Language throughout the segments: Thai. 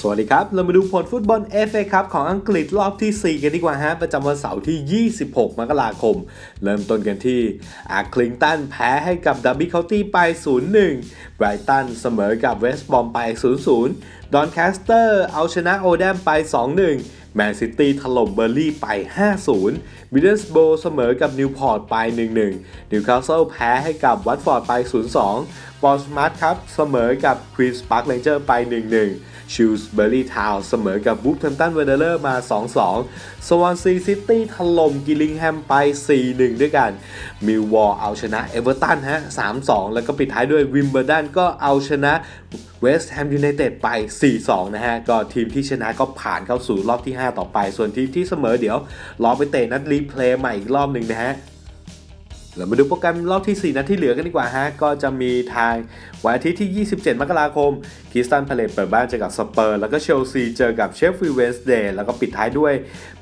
สวัสดีครับ เรามาดูผลฟุตบอล FA ครับของอังกฤษรอบที่ 4 กันดีกว่าฮะ ประจำวันเสาร์ที่ 26 มกราคม เริ่มต้นกันที่อาคลิงตันแพ้ให้กับดับบี้เคาน์ตี้ไป 0-1 ไบรตันเสมอกับเวสต์บอมไป 0-0 ดอนแคสเตอร์เอาชนะโอแดมไป 2-1 แมนซิตี้ถล่มเบอร์ลี่ไป 5-0 มิดเดิลสโบเสมอกับนิวพอร์ตไป 1-1 นิวคาสเซิลแพ้ให้กับวัตฟอร์ดไป 0-2 บอลสมาร์ทครับเสมอกับควีนสปาร์คเลนเจอร์ไป 1-1 ชิลส์เบอร์รี่ทาวเสมอกับบูฟแฮมตันเวเดอร์มา 2-2 สวอนซีซิตี้ถล่มกิลลิงแฮมไป 4-1 ด้วยกัน มิลวอลเอาชนะเอเวอร์ตันฮะ 3-2 แล้วก็ปิดท้ายด้วยวิมเบอร์ดันก็เอาชนะเวสต์แฮมยูไนเต็ดไป 4-2 นะฮะ ก็ทีมที่ชนะก็ผ่านเข้าสู่รอบที่ 5ต่อไป ส่วนทีมที่เสมอเดี๋ยวรอไปเตะนัดรีเพลย์ใหม่อีกรอบหนึ่งนะฮะเรามาดูโปรแกรมรอบที่ 4 นัดที่เหลือกันดีกว่าฮะ ก็จะมีทางวันอาทิตย์ที่ 27 มกราคมคิสตันพาเลตเปิดบ้านเจอกับสเปอร์ แล้วก็เชลซีเจอกับเชฟฟิลด์เวนสเดย์ แล้วก็ปิดท้ายด้วย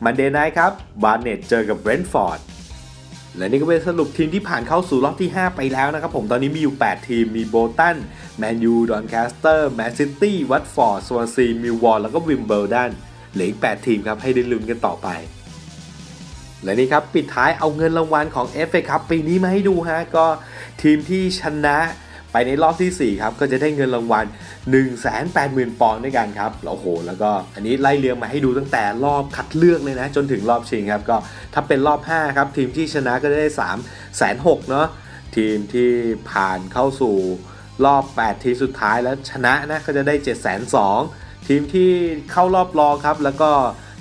มันเดย์ไนท์ครับ บาร์เน็ตเจอกับเบรนท์ฟอร์ด และนี่ก็เป็นสรุปทีมที่ผ่านเข้าสู่รอบที่ 5 ไปแล้วนะครับผม ตอนนี้มีอยู่ 8 ทีม มีโบตัน แมนยู ดอนแคสเตอร์ แมนซิตี้ วัตฟอร์ดสวอนซี มิลวอลแล้วก็วิมเบิลดัน เหลืออีก 8 ทีมครับให้ได้ลุ้นกันต่อไป และนี่ครับปิดท้ายเอาเงินรางวัลของ FA ครับปีนี้มาให้ดูฮะก็ทีมที่ชนะไปในรอบทีสี่ 4 ครับ ก็จะได้เงินรางวัล 180,000 ปอนด์ด้วยกันครับโอ้โห แล้วก็อันนี้ไล่เรียงมาให้ดูตั้งแต่รอบคัดเลือกเลยนะ จนถึงรอบชิงครับ ก็ถ้าเป็นรอบ 5 ครับ ทีมที่ชนะก็จะได้ 3 6 0 0 0เนาะทีมที่ผ่านเข้าสู่รอบ 8 ทีมสุดท้ายแล้วชนะนะก็จะได้ 7 2 0 0 0 ทีมที่เข้ารอบรองครับ แล้วก็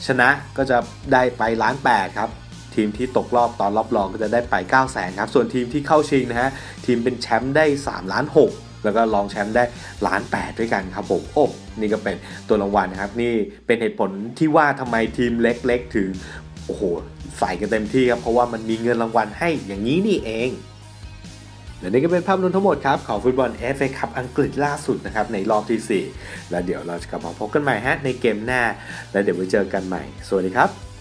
ชนะก็จะได้ไปล้าน8ครับ ทีมที่ตกรอบตอนรอบรองก็จะได้ไป 9 0 0 0 0 0ครับ ส่วนทีมที่เข้าชิงนะฮะทีมเป็นแชมป์ได้3ล้าน6แล้วก็รองแชมป์ได้ล้าน8ด้วยกันครับผมโอ้นี่ก็เป็นตัวรางวัลนะครับ นี่เป็นเหตุผลที่ว่าทำไมทีมเล็กๆ ถึง โอ้โห ใส่กันเต็มที่ครับ เพราะว่ามันมีเงินรางวัลให้อย่างนี้นี่เอง และนี่ก็เป็นภาพรวมทั้งหมดครับ ของฟุตบอล FA คัพอังกฤษล่าสุดนะครับ ในรอบที่ 4 แล้วเดี๋ยวเราจะกลับมาพบกันใหม่ฮะในเกมหน้า และเดี๋ยวไว้เจอกันใหม่ สวัสดีครับ